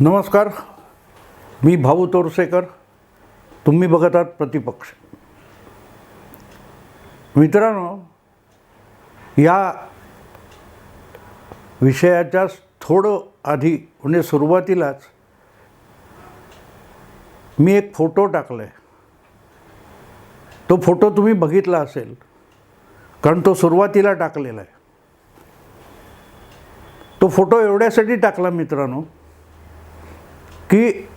नमस्कार. मी भाऊ तोरसेकर. तुम्ही बघत आहात प्रतिपक्ष. मित्रांनो या विषयाच्या थोडं आधी म्हणजे सुरुवातीलाच मी एक फोटो टाकला आहे तो फोटो तुम्ही बघितला असेल कारण तो सुरुवातीला टाकलेला आहे. तो फोटो एवढ्यासाठी टाकला मित्रांनो की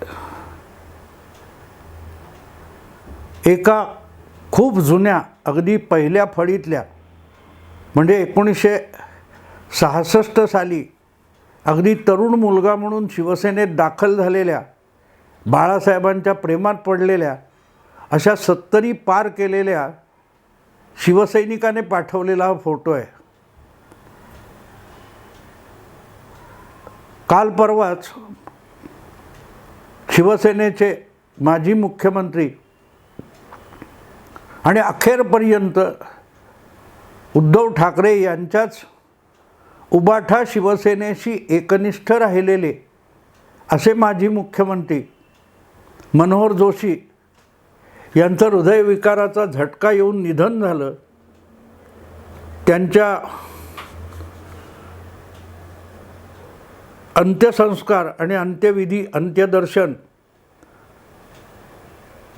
एका खूप जुन्या अगदी पहिल्या फळीतल्या म्हणजे एकोणीसशे सहासष्ट साली अगदी तरुण मुलगा म्हणून शिवसेनेत दाखल झालेल्या बाळासाहेबांच्या प्रेमात पडलेल्या अशा सत्तरी पार केलेल्या शिवसैनिकाने पाठवलेला हा फोटो आहे. काल परवाच शिवसेनेचे माजी मुख्यमंत्री आणि अखेरपर्यंत उद्धव ठाकरे यांच्याच उबाठा शिवसेनेशी एकनिष्ठ राहिलेले असे माजी मुख्यमंत्री मनोहर जोशी यांचं हृदयविकाराचा झटका येऊन निधन झालं. त्यांच्या अंत्यसंस्कार आणि अंत्यविधी अंत्यदर्शन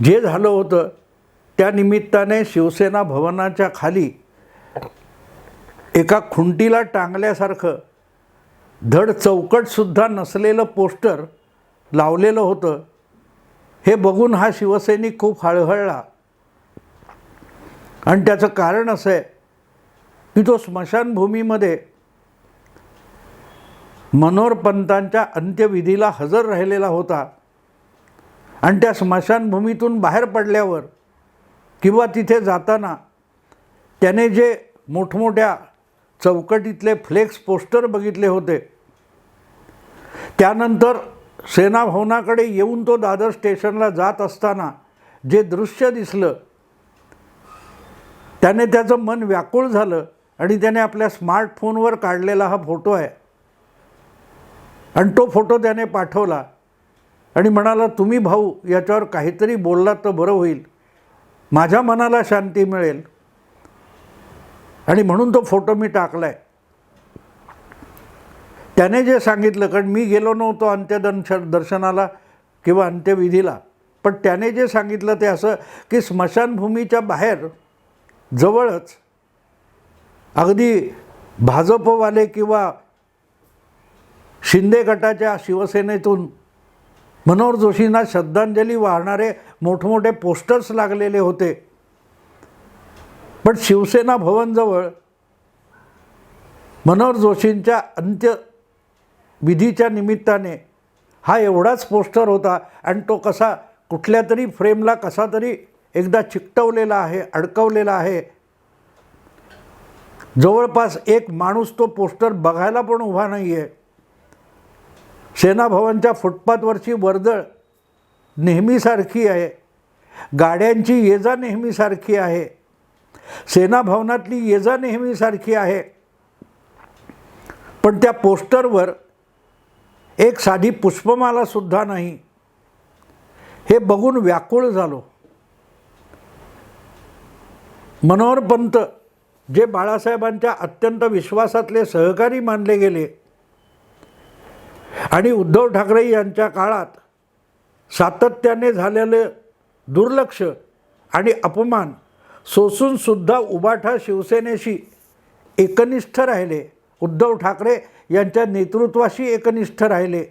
जे झालं होतं त्या निमित्ताने शिवसेना भवनाच्या खाली एका खुंटीला टांगल्यासारखं धड चौकटसुद्धा नसलेलं पोस्टर लावलेलं होतं. हे बघून हा शिवसैनिक खूप हळहळला. आणि त्याचं कारण असं आहे की तो स्मशानभूमीमध्ये मनोरपंतांच्या अंत्यविधीला हजर राहिलेला होता. आणि त्या स्मशानभूमीतून बाहेर पडल्यावर किंवा तिथे जाताना त्याने जे मोठमोठ्या चौकटीतले फ्लेक्स पोस्टर बघितले होते. त्यानंतर सेनाभवनाकडे येऊन तो दादर स्टेशनला जात असताना जे दृश्य दिसलं त्याने त्याचं मन व्याकुळ झालं आणि त्याने आपल्या स्मार्टफोनवर काढलेला हा फोटो आहे. आणि तो फोटो त्याने पाठवला. आणि म्हणाला तुम्ही भाऊ याच्यावर काहीतरी बोललात तर बरं होईल. माझ्या मनाला शांती मिळेल. आणि म्हणून तो फोटो मी टाकला आहे त्याने जे सांगितलं कारण मी गेलो नव्हतो अंत्यदर्श दर्शनाला किंवा अंत्यविधीला पण त्याने जे सांगितलं ते असं की स्मशानभूमीच्या बाहेर जवळच अगदी भाजपवाले किंवा शिंदे गटाच्या शिवसेनेतून मनोहर जोशींना श्रद्धांजली वाहणारे मोठमोठे पोस्टर्स लागलेले होते. पण शिवसेना भवनजवळ मनोहर जोशींच्या अंत्यविधीच्या निमित्ताने हा एवढाच पोस्टर होता आणि तो कसा कुठल्या तरी फ्रेमला कसा तरी एकदा चिकटवलेला आहे अडकवलेला आहे. जवळपास एक माणूस तो पोस्टर बघायला पण उभा नाही आहे सेनाभवनच्या फुटपाथवरची वर्दळ नेहमीसारखी आहे. गाड्यांची ये जा नेहमीसारखी आहे. सेनाभवनातली ये जा नेहमीसारखी आहे. पण त्या पोस्टरवर एक साधी पुष्पमालासुद्धा नाही. हे बघून व्याकुळ झालो. मनोहर पंत जे बाळासाहेबांच्या अत्यंत विश्वासातले सहकारी मानले गेले आणि उद्धव ठाकरे यांच्या काळात सातत्याने झालेलं दुर्लक्ष आणि अपमान सोसूनसुद्धा उबाठा शिवसेनेशी एकनिष्ठ राहिले. उद्धव ठाकरे यांच्या नेतृत्वाशी एकनिष्ठ राहिले.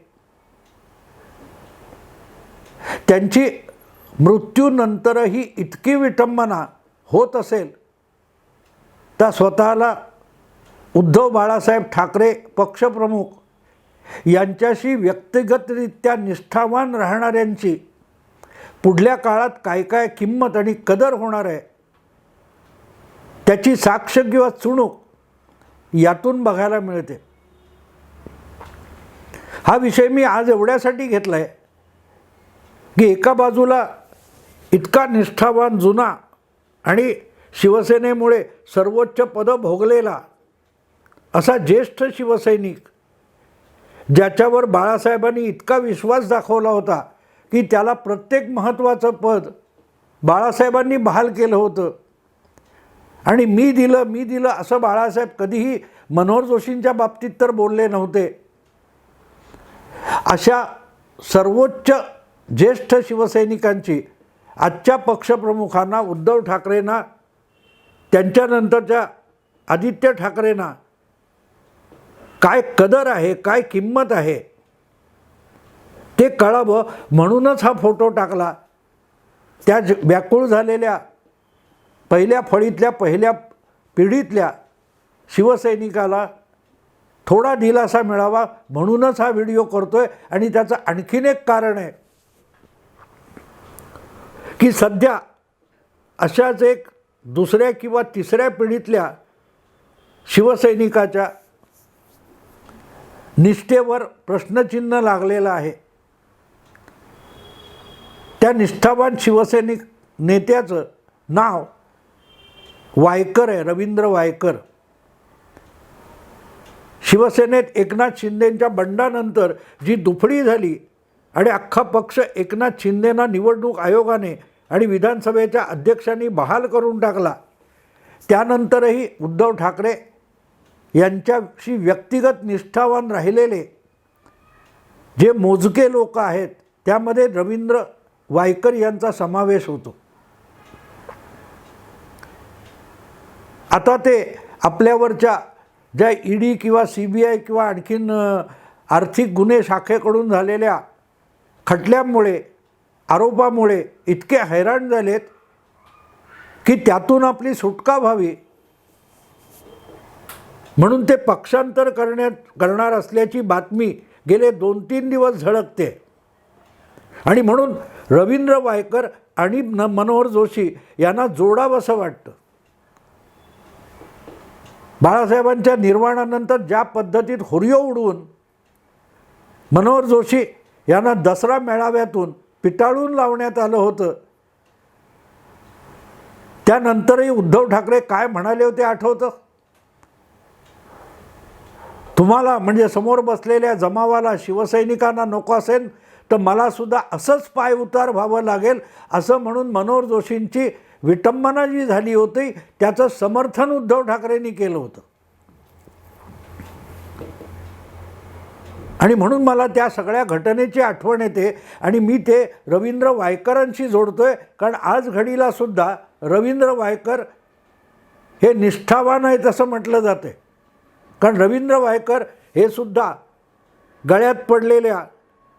त्यांची मृत्यूनंतरही इतकी विटंबना होत असेल तर स्वतःला उद्धव बाळासाहेब ठाकरे पक्षप्रमुख यांच्याशी व्यक्तिगतरित्या निष्ठावान राहणाऱ्यांची पुढल्या काळात काय काय किंमत आणि कदर होणार आहे त्याची साक्ष किंवा चुणूक यातून बघायला मिळते. हा विषय मी आज एवढ्यासाठी घेतला आहे की एका बाजूला इतका निष्ठावान जुना आणि शिवसेनेमुळे सर्वोच्च पदं भोगलेला असा ज्येष्ठ शिवसैनिक ज्याच्यावर बाळासाहेबांनी इतका विश्वास दाखवला होता की त्याला प्रत्येक महत्त्वाचं पद बाळासाहेबांनी बहाल केलं होतं. आणि मी दिलं मी दिलं असं बाळासाहेब कधीही मनोहर जोशींच्या बाबतीत तर बोलले नव्हते. अशा सर्वोच्च ज्येष्ठ शिवसैनिकांची आजच्या पक्षप्रमुखांना उद्धव ठाकरेंना त्यांच्यानंतरच्या आदित्य ठाकरेंना काय कदर आहे काय किंमत आहे ते कळावं. म्हणूनच हा फोटो टाकला. त्या ज- व्याकुळ झालेल्या पहिल्या फळीतल्या पहिल्या पिढीतल्या शिवसैनिकाला थोडा दिलासा मिळावा म्हणूनच हा व्हिडिओ करतोय. आणि त्याचं आणखीन एक कारण आहे की सध्या अशाच एक दुसऱ्या किंवा तिसऱ्या पिढीतल्या शिवसैनिकाच्या निष्ठेवर प्रश्नचिन्ह लागलेलं आहे. त्या निष्ठावान शिवसैनिक नेत्याचं नाव वायकर आहे रवींद्र वायकर. शिवसेनेत एकनाथ शिंदेंच्या बंडानंतर जी दुफडी झाली आणि अख्खा पक्ष एकनाथ शिंदेना निवडणूक आयोगाने आणि विधानसभेच्या अध्यक्षांनी बहाल करून टाकला त्यानंतरही उद्धव ठाकरे यांच्याशी व्यक्तिगत निष्ठावान राहिलेले जे मोजके लोक आहेत त्यामध्ये रवींद्र वायकर यांचा समावेश होतो. आता ते आपल्यावरच्या ज्या ईडी किंवा सी बी आय किंवा आणखीन आर्थिक गुन्हे शाखेकडून झालेल्या खटल्यामुळे आरोपामुळे इतके हैराण झालेत की त्यातून आपली सुटका व्हावी म्हणून ते पक्षांतर करण्यात करणार असल्याची बातमी गेले दोन तीन दिवस झळकते. आणि म्हणून रवींद्र वायकर आणि न मनोहर जोशी यांना जोडावंसं वाटतं. बाळासाहेबांच्या निर्वाणानंतर ज्या पद्धतीत हुरियो उडवून मनोहर जोशी यांना दसरा मेळाव्यातून पिटाळून लावण्यात आलं होतं त्यानंतरही उद्धव ठाकरे काय म्हणाले होते आठवतं? तुम्हाला म्हणजे समोर बसलेल्या जमावाला शिवसैनिकांना नको असेल तर मला सुद्धा असंच पाय उतार व्हावं लागेल असं म्हणून मनोहर जोशींची विटंबना जी झाली होती त्याचं समर्थन उद्धव ठाकरेंनी केलं होतं. आणि म्हणून मला त्या सगळ्या घटनेची आठवण येते आणि मी ते रवींद्र वायकरांशी जोडतो आहे कारण आज घडीला सुद्धा रवींद्र वायकर हे निष्ठावान आहेत असं म्हटलं जाते कारण रवींद्र वायकर हे सुद्धा गळ्यात पडलेल्या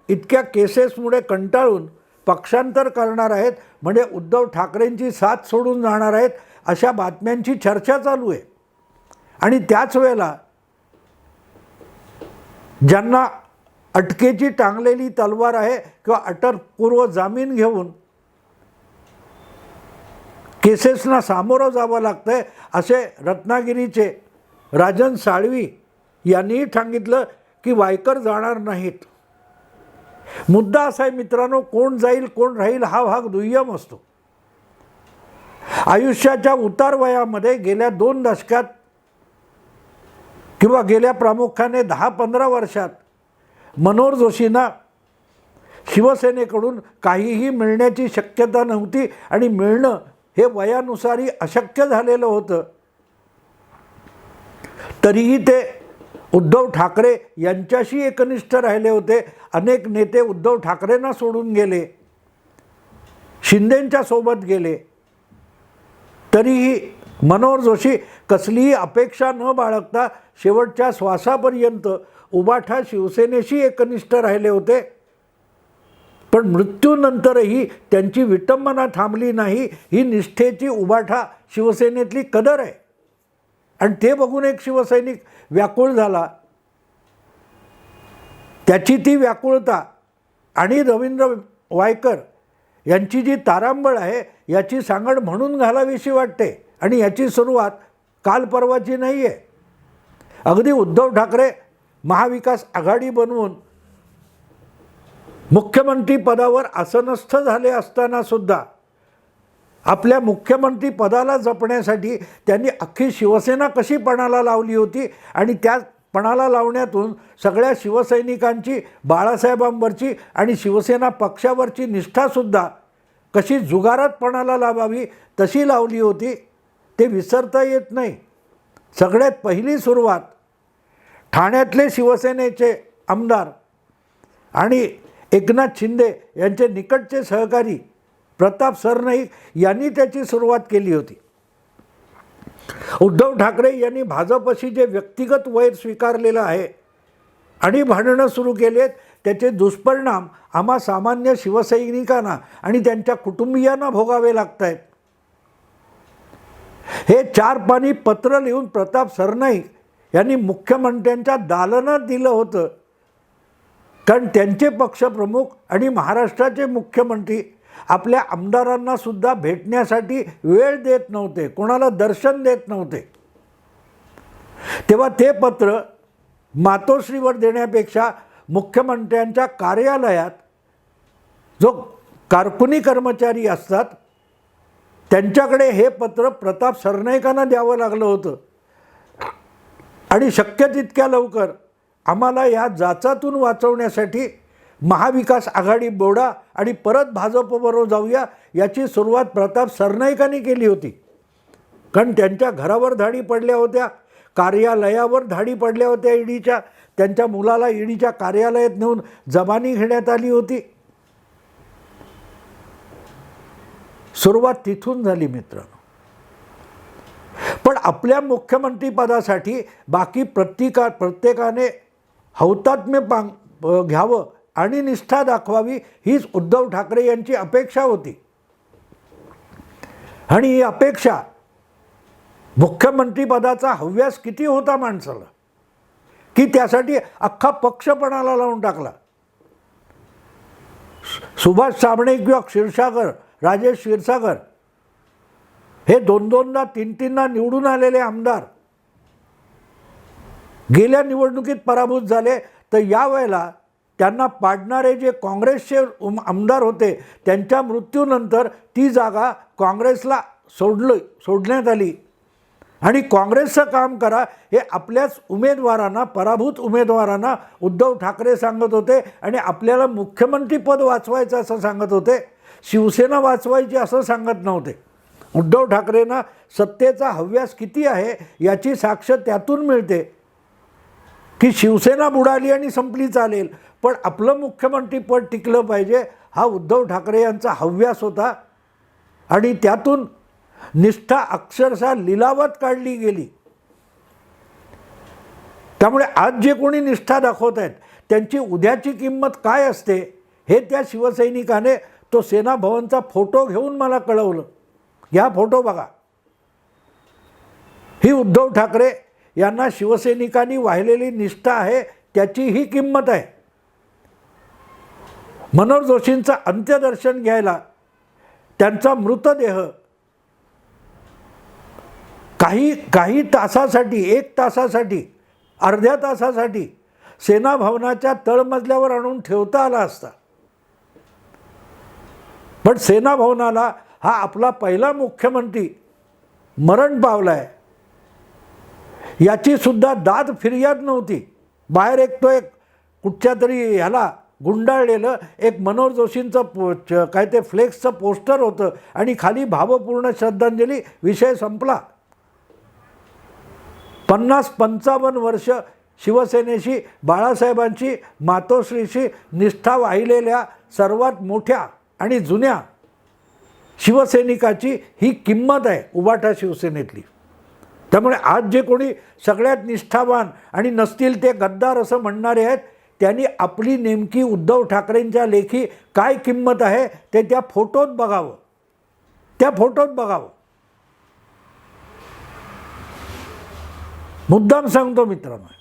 इतक्या केसेसमुळे कंटाळून पक्षांतर करणार आहेत म्हणजे उद्धव ठाकरेंची साथ सोडून जाणार आहेत अशा बातम्यांची चर्चा चालू आहे. आणि त्याच वेळेला ज्यांना अटकेची टांगलेली तलवार आहे किंवा अटकपूर्व जामीन घेऊन केसेसना सामोरं जावं लागतंय असे रत्नागिरीचे राजन साळवी यांनीही सांगितलं की वायकर जाणार नाहीत. मुद्दा असा आहे मित्रांनो कोण जाईल कोण राहील हा भाग दुय्यम असतो. आयुष्याच्या उतार वयामध्ये गेल्या दोन दशकात किंवा गेल्या प्रामुख्याने दहा पंधरा वर्षात मनोहर जोशींना शिवसेनेकडून काहीही मिळण्याची शक्यता नव्हती आणि मिळणं हे वयानुसारही अशक्य झालेलं होतं. तरीही ते उद्धव ठाकरे यांच्याशी एकनिष्ठ राहिले होते. अनेक नेते उद्धव ठाकरेंना सोडून गेले. शिंदेंच्या सोबत गेले. तरीही मनोहर जोशी कसलीही अपेक्षा न बाळगता शेवटच्या श्वासापर्यंत उबाठा शिवसेनेशी एकनिष्ठ राहिले होते. पण मृत्यूनंतरही त्यांची विटंबना थांबली नाही. ही निष्ठेची उबाठा शिवसेनेतली कदर आहे. आणि ते बघून एक शिवसैनिक व्याकुळ झाला. त्याची ती व्याकुळता आणि रवींद्र वायकर यांची जी तारांबळ आहे याची सांगड म्हणून घालावीशी वाटते आणि याची सुरुवात काल परवाची नाही आहे अगदी उद्धव ठाकरे महाविकास आघाडी बनवून मुख्यमंत्री पदावर आसनस्थ झाले असताना सुद्धा आपल्या मुख्यमंत्री पदाला जपण्यासाठी त्यांनी अख्खी शिवसेना कशी पणाला लावली होती आणि त्या पणाला लावण्यातून सगळ्या शिवसैनिकांची बाळासाहेबांवरची आणि शिवसेना पक्षावरची निष्ठासुद्धा कशी जुगारात पणाला लावावी तशी लावली होती ते विसरता येत नाही. सगळ्यात पहिली सुरुवात ठाण्यातले शिवसेनेचे आमदार आणि एकनाथ शिंदे यांचे निकटचे सहकारी प्रताप सरनाईक यांनी त्याची सुरुवात केली होती. उद्धव ठाकरे यांनी भाजपशी जे व्यक्तिगत वैर स्वीकारलेलं आहे आणि भांडणं सुरू केलेत त्याचे दुष्परिणाम आम्हा सामान्य शिवसैनिकांना आणि त्यांच्या कुटुंबियांना भोगावे लागत आहेत हे चार पाणी पत्र लिहून प्रताप सरनाईक यांनी मुख्यमंत्र्यांच्या दालनात दिलं होतं. कारण त्यांचे पक्षप्रमुख आणि महाराष्ट्राचे मुख्यमंत्री आपल्या आमदारांना सुद्धा भेटण्यासाठी वेळ देत नव्हते कोणाला दर्शन देत नव्हते. तेव्हा ते पत्र मातोश्रीवर देण्यापेक्षा मुख्यमंत्र्यांच्या कार्यालयात जो कारकुनी कर्मचारी असतात त्यांच्याकडे हे पत्र प्रताप सरनाईकांना द्यावं लागलं होतं. आणि शक्य तितक्या लवकर आम्हाला या जाचातून वाचवण्यासाठी महाविकास आघाडी बोडा आणि परत भाजपबरोबर जाऊया याची सुरुवात प्रताप सरनाईकांनी केली होती. कारण त्यांच्या घरावर धाडी पडल्या होत्या कार्यालयावर धाडी पडल्या होत्या ईडीच्या त्यांच्या मुलाला ईडीच्या कार्यालयात नेऊन जबानी घेण्यात आली होती. सुरुवात तिथून झाली मित्रांनो. पण आपल्या मुख्यमंत्रीपदासाठी बाकी प्रत्येका प्रत्येकाने हौतात्म्य पांग घ्यावं आणि निष्ठा दाखवावी हीच उद्धव ठाकरे यांची अपेक्षा होती. आणि ही अपेक्षा मुख्यमंत्रीपदाचा हव्यास किती होता माणसाला? की त्यासाठी अख्खा पक्षपणाला लावून टाकला. सुभाष साबणे किंवा क्षीरसागर राजेश क्षीरसागर हे दोन दोनदा तीन तीनदा निवडून आलेले आमदार गेल्या निवडणुकीत पराभूत झाले. तर यावेळेला त्यांना पाडणारे जे काँग्रेसचे उम आमदार होते त्यांच्या मृत्यूनंतर ती जागा काँग्रेसला सोडलं सोडण्यात आली. आणि काँग्रेसचं काम करा हे आपल्याच उमेदवारांना पराभूत उमेदवारांना उद्धव ठाकरे सांगत होते आणि आपल्याला मुख्यमंत्रीपद वाचवायचं असं सांगत होते शिवसेना वाचवायची असं सांगत नव्हते. उद्धव ठाकरेंना सत्तेचा हव्यास किती आहे याची साक्ष त्यातून मिळते. की शिवसेना बुडाली आणि संपली चालेल. पण आपलं मुख्यमंत्रीपद टिकलं पाहिजे हा उद्धव ठाकरे यांचा हव्यास होता. आणि त्यातून निष्ठा अक्षरशः लिलावत काढली गेली. त्यामुळे आज जे कोणी निष्ठा दाखवत आहेत त्यांची उद्याची किंमत काय असते हे त्या शिवसैनिकाने तो सेना भवनचा फोटो घेऊन मला कळवलं. या फोटो बघा. ही उद्धव ठाकरे यांना शिवसैनिकांनी वाहिलेली निष्ठा आहे त्याची ही किंमत आहे. मनोहर जोशींचं अंत्यदर्शन घ्यायला त्यांचा मृतदेह काही काही तासासाठी एक तासासाठी अर्ध्या तासासाठी सेना भवनाच्या तळमजल्यावर आणून ठेवता आला असता. पण सेना भवनाला हा आपला पहिला मुख्यमंत्री मरण पावला आहे याचीसुद्धा दाद फिर्याद नव्हती. बाहेर एक तो एक कुठच्या तरी ह्याला गुंडाळलेलं एक मनोहर जोशींचं पो च- काय ते फ्लेक्सचं पोस्टर होतं आणि खाली भावपूर्ण श्रद्धांजली विषय संपला. पन्नास पंचावन्न वर्ष शिवसेनेशी बाळासाहेबांची मातोश्रीशी निष्ठा वाहिलेल्या सर्वात मोठ्या आणि जुन्या शिवसैनिकाची ही किंमत आहे उबाटा शिवसेनेतली. त्यामुळे आज जे कोणी सगळ्यात निष्ठावान आणि नसतील ते गद्दार असं म्हणणारे आहेत त्यांनी आपली नेमकी उद्धव ठाकरेंच्या लेखी काय किंमत आहे ते त्या फोटोत बघावं. त्या फोटोत बघावं. मुद्दाम सांगतो मित्रांनो.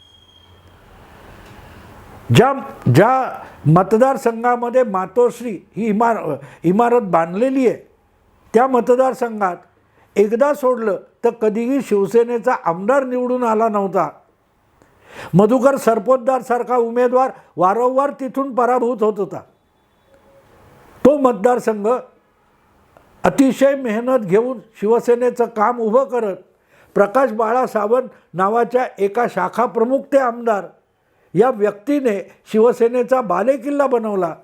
ज्या ज्या मतदारसंघामध्ये मातोश्री ही इमार इमारत बांधलेली आहे त्या मतदारसंघात एकदा सोडलं तर कधीही शिवसेनेचा आमदार निवडून आला नव्हता. मधुकर सरपोतदारसारखा उमेदवार वारंवार तिथून पराभूत होत होता. तो मतदारसंघ अतिशय मेहनत घेऊन शिवसेनेचं काम उभं करत प्रकाश बाळा सावंत नावाच्या एका शाखा प्रमुख ते आमदार या व्यक्तीने शिवसेनेचा बालेकिल्ला बनवला.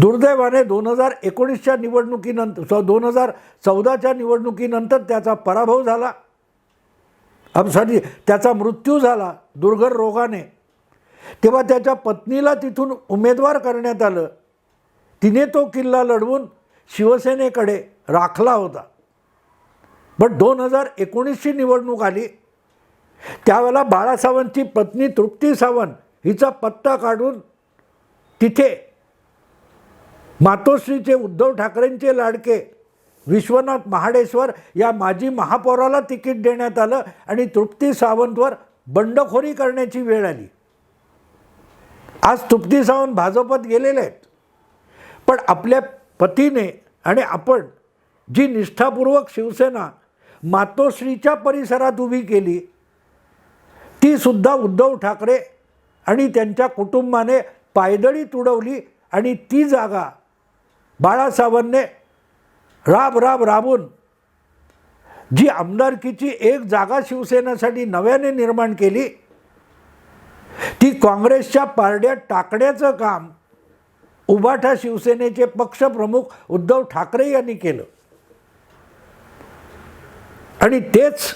दुर्दैवाने दोन हजार एकोणीसच्या निवडणुकीनंतर दोन हजार चौदाच्या निवडणुकीनंतर त्याचा पराभव झाला. सॉरी त्याचा मृत्यू झाला दुर्घर रोगाने. तेव्हा त्याच्या पत्नीला तिथून उमेदवार करण्यात आलं. तिने तो किल्ला लढवून शिवसेनेकडे राखला होता. पण दोन हजार एकोणीसची निवडणूक आली. त्यावेळेला बाळासावंतची पत्नी तृप्ती सावंत हिचा पत्ता काढून तिथे मातोश्रीचे उद्धव ठाकरेंचे लाडके विश्वनाथ महाडेश्वर या माजी महापौराला तिकीट देण्यात आलं आणि तृप्ती सावंतवर बंडखोरी करण्याची वेळ आली. आज तृप्ती सावंत भाजपत गेलेले आहेत. पण आपल्या पतीने आणि आपण जी निष्ठापूर्वक शिवसेना मातोश्रीच्या परिसरात उभी केली ती सुद्धा उद्धव ठाकरे आणि त्यांच्या कुटुंबाने पायदळी तुडवली आणि ती जागा बाळासाहेबांनी राब राब राबून जी आमदारकीची एक जागा शिवसेनेसाठी नव्याने निर्माण केली ती काँग्रेसच्या पारड्यात टाकण्याचं काम उबाठा शिवसेनेचे पक्षप्रमुख उद्धव ठाकरे यांनी केलं. आणि तेच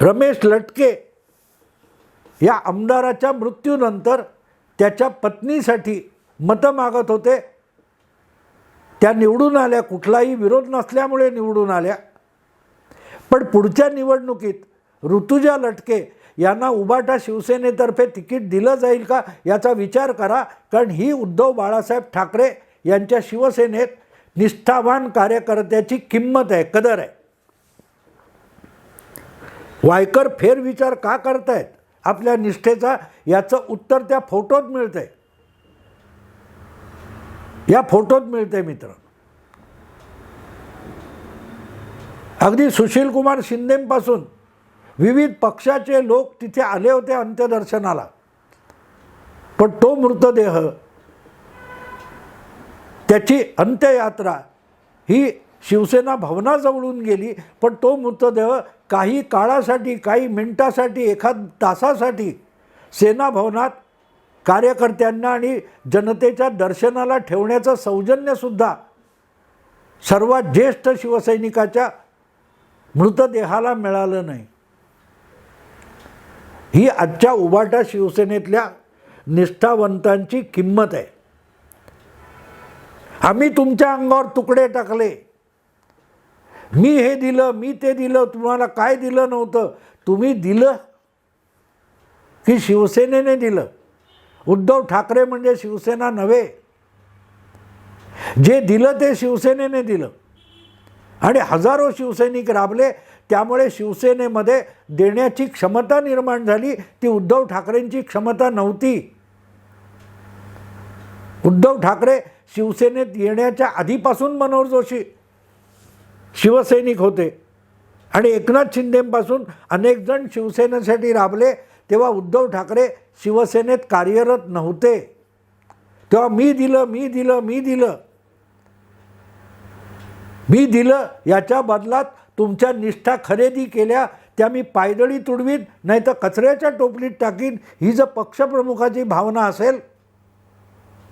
रमेश लटके या आमदाराच्या मृत्यूनंतर त्याच्या पत्नीसाठी मतं मागत होते. त्या निवडून आल्या कुठलाही विरोध नसल्यामुळे निवडून आल्या. पण पुढच्या निवडणुकीत ऋतुजा लटके यांना उबाटा शिवसेनेतर्फे तिकीट दिलं जाईल का याचा विचार करा कारण ही उद्धव बाळासाहेब ठाकरे यांच्या शिवसेनेत निष्ठावान कार्यकर्त्याची किंमत आहे कदर आहे. वायकर फेरविचार का करतायत? आपल्या निष्ठेचा याचं उत्तर त्या फोटोत मिळतंय. या फोटोत मिळते मित्र. अगदी सुशील कुमार शिंदेपासून विविध पक्षाचे लोक तिथे आले होते अंत्यदर्शनाला. पण तो मृतदेह त्याची अंत्ययात्रा ही शिवसेना भवनाजवळून गेली पण तो मृतदेह काही काळासाठी काही मिनटासाठी एखाद तासासाठी सेना भवनात कार्यकर्त्यांना आणि जनतेच्या दर्शनाला ठेवण्याचं सौजन्यसुद्धा सर्वात ज्येष्ठ शिवसैनिकाच्या मृतदेहाला मिळालं नाही. ही आजच्या उभाटा शिवसेनेतल्या निष्ठावंतांची किंमत आहे. आम्ही तुमच्या अंगावर तुकडे टाकले. मी हे दिलं मी ते दिलं तुम्हाला काय दिलं नव्हतं? तुम्ही दिलं की शिवसेनेने दिलं. उद्धव ठाकरे म्हणजे शिवसेना नव्हे. जे दिलं ते शिवसेनेने दिलं. आणि हजारो शिवसैनिक राबले त्यामुळे शिवसेनेमध्ये देण्याची क्षमता निर्माण झाली ती उद्धव ठाकरेंची क्षमता नव्हती. उद्धव ठाकरे शिवसेनेत येण्याच्या आधीपासून मनोहर जोशी शिवसैनिक होते. आणि एकनाथ शिंदेपासून अनेक जण शिवसेनेसाठी राबले तेव्हा उद्धव ठाकरे शिवसेनेत कार्यरत नव्हते. तेव्हा मी दिलं मी दिलं मी दिलं. मी दिलं याच्या बदलात तुमच्या निष्ठा खरेदी केल्या त्या मी पायदळी तुडवीन नाही तर कचऱ्याच्या टोपलीत टाकीन ही जर पक्षप्रमुखाची भावना असेल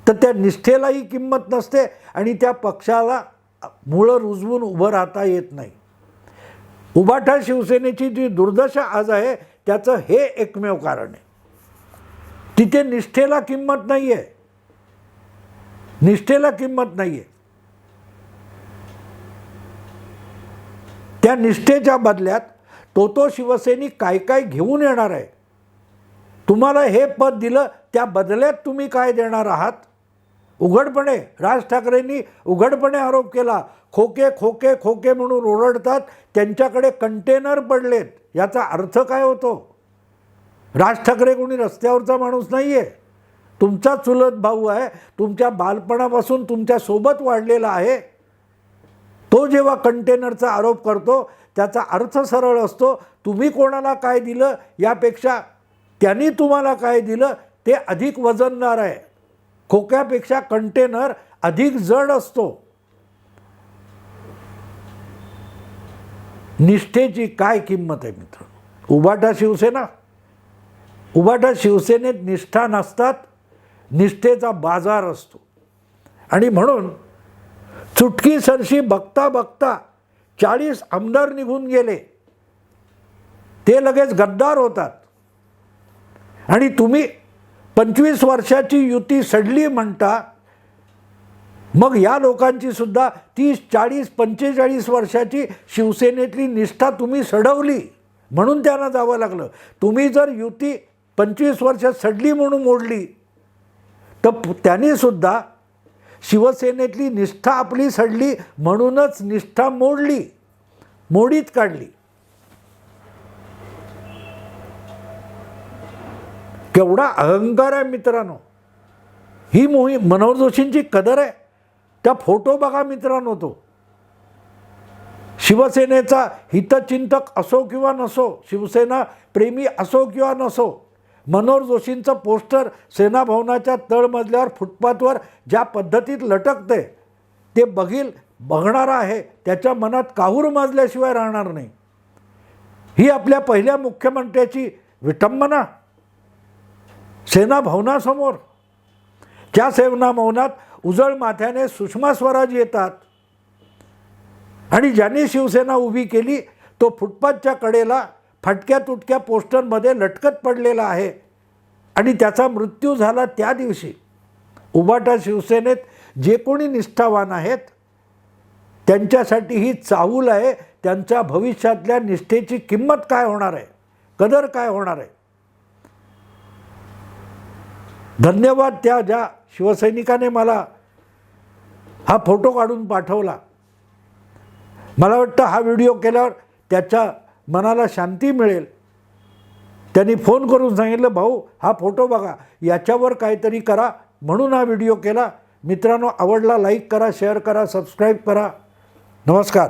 तर त्या निष्ठेलाही किंमत नसते आणि त्या पक्षाला मुळं रुजवून उभं राहता येत नाही. उबाठा शिवसेनेची जी दुर्दशा आज आहे त्याचं हे एकमेव कारण आहे. तिथे निष्ठेला किंमत नाही आहे निष्ठेला किंमत नाही आहे त्या निष्ठेच्या बदल्यात तो तो शिवसैनिक काय काय घेऊन येणार आहे? तुम्हाला हे पद दिलं त्या बदल्यात तुम्ही काय देणार आहात? उघडपणे राज ठाकरेंनी उघडपणे आरोप केला. खोके खोके खोके म्हणून ओरडतात. त्यांच्याकडे कंटेनर पडलेत. याचा अर्थ काय होतो? राज ठाकरे कोणी रस्त्यावरचा माणूस नाही आहे तुमचा चुलत भाऊ आहे तुमच्या बालपणापासून तुमच्यासोबत वाढलेला आहे. तो जेव्हा कंटेनरचा आरोप करतो त्याचा अर्थ सरळ असतो तुम्ही कोणाला काय दिलं यापेक्षा त्यांनी तुम्हाला काय दिलं ते अधिक वजनदार आहे. खोक्यापेक्षा कंटेनर अधिक जड असतो. निष्ठेची काय किंमत आहे मित्र उबाटा शिवसेना? उबाटा शिवसेनेत निष्ठा नसतात निष्ठेचा बाजार असतो. आणि म्हणून चुटकी सरशी बघता बघता चाळीस आमदार निघून गेले. ते लगेच गद्दार होतात. आणि तुम्ही पंचवीस वर्षाची युती सडली म्हणता मग या लोकांची सुद्धा तीस चाळीस पंचेचाळीस वर्षाची शिवसेनेतली निष्ठा तुम्ही सडवली. म्हणून त्यांना जावं लागलं. तुम्ही जर युती पंचवीस वर्षात सडली म्हणून मोडली तर प- त्यांनी सुद्धा शिवसेनेतली निष्ठा आपली सडली म्हणूनच निष्ठा मोडली मोडीत काढली. केवढा अहंकार आहे मित्रांनो. ही मोहीम मनोहर जोशींची कदर आहे. त्या फोटो बघा मित्रांनो तो. शिवसेनेचा हितचिंतक असो किंवा नसो शिवसेना प्रेमी असो किंवा नसो मनोहर जोशींचं पोस्टर सेनाभवनाच्या तळमजल्यावर फुटपाथवर ज्या पद्धतीत लटकते ते बघील बघणारा आहे. त्याच्या मनात काहूर माजल्याशिवाय राहणार नाही. ही आपल्या पहिल्या मुख्यमंत्र्याची विटंबना. सेनाभवनासमोर त्या सेवना मौनात उजळ माथ्याने सुषमा स्वराज येतात. आणि ज्यांनी शिवसेना उभी केली तो फुटपाथच्या कडेला फाटक्या तुटक्या पोस्टरमध्ये लटकत पडलेला आहे. आणि त्याचा मृत्यू झाला त्या दिवशी. उबाटा शिवसेनेत जे कोणी निष्ठावान आहेत त्यांच्यासाठी ही चाहूल आहे त्यांच्या भविष्यातल्या निष्ठेची किंमत काय होणार आहे? कदर काय होणार आहे? धन्यवाद त्या ज्या शिवसैनिकाने मला हा फोटो काढून पाठवला. मला वाटतं हा व्हिडिओ केल्यावर त्याच्या मनाला शांती मिळेल. त्यांनी फोन करून सांगितलं भाऊ हा फोटो बघा याच्यावर काहीतरी करा. म्हणून हा व्हिडिओ केला. मित्रांनो आवडला लाईक करा शेअर करा सबस्क्राईब करा. नमस्कार.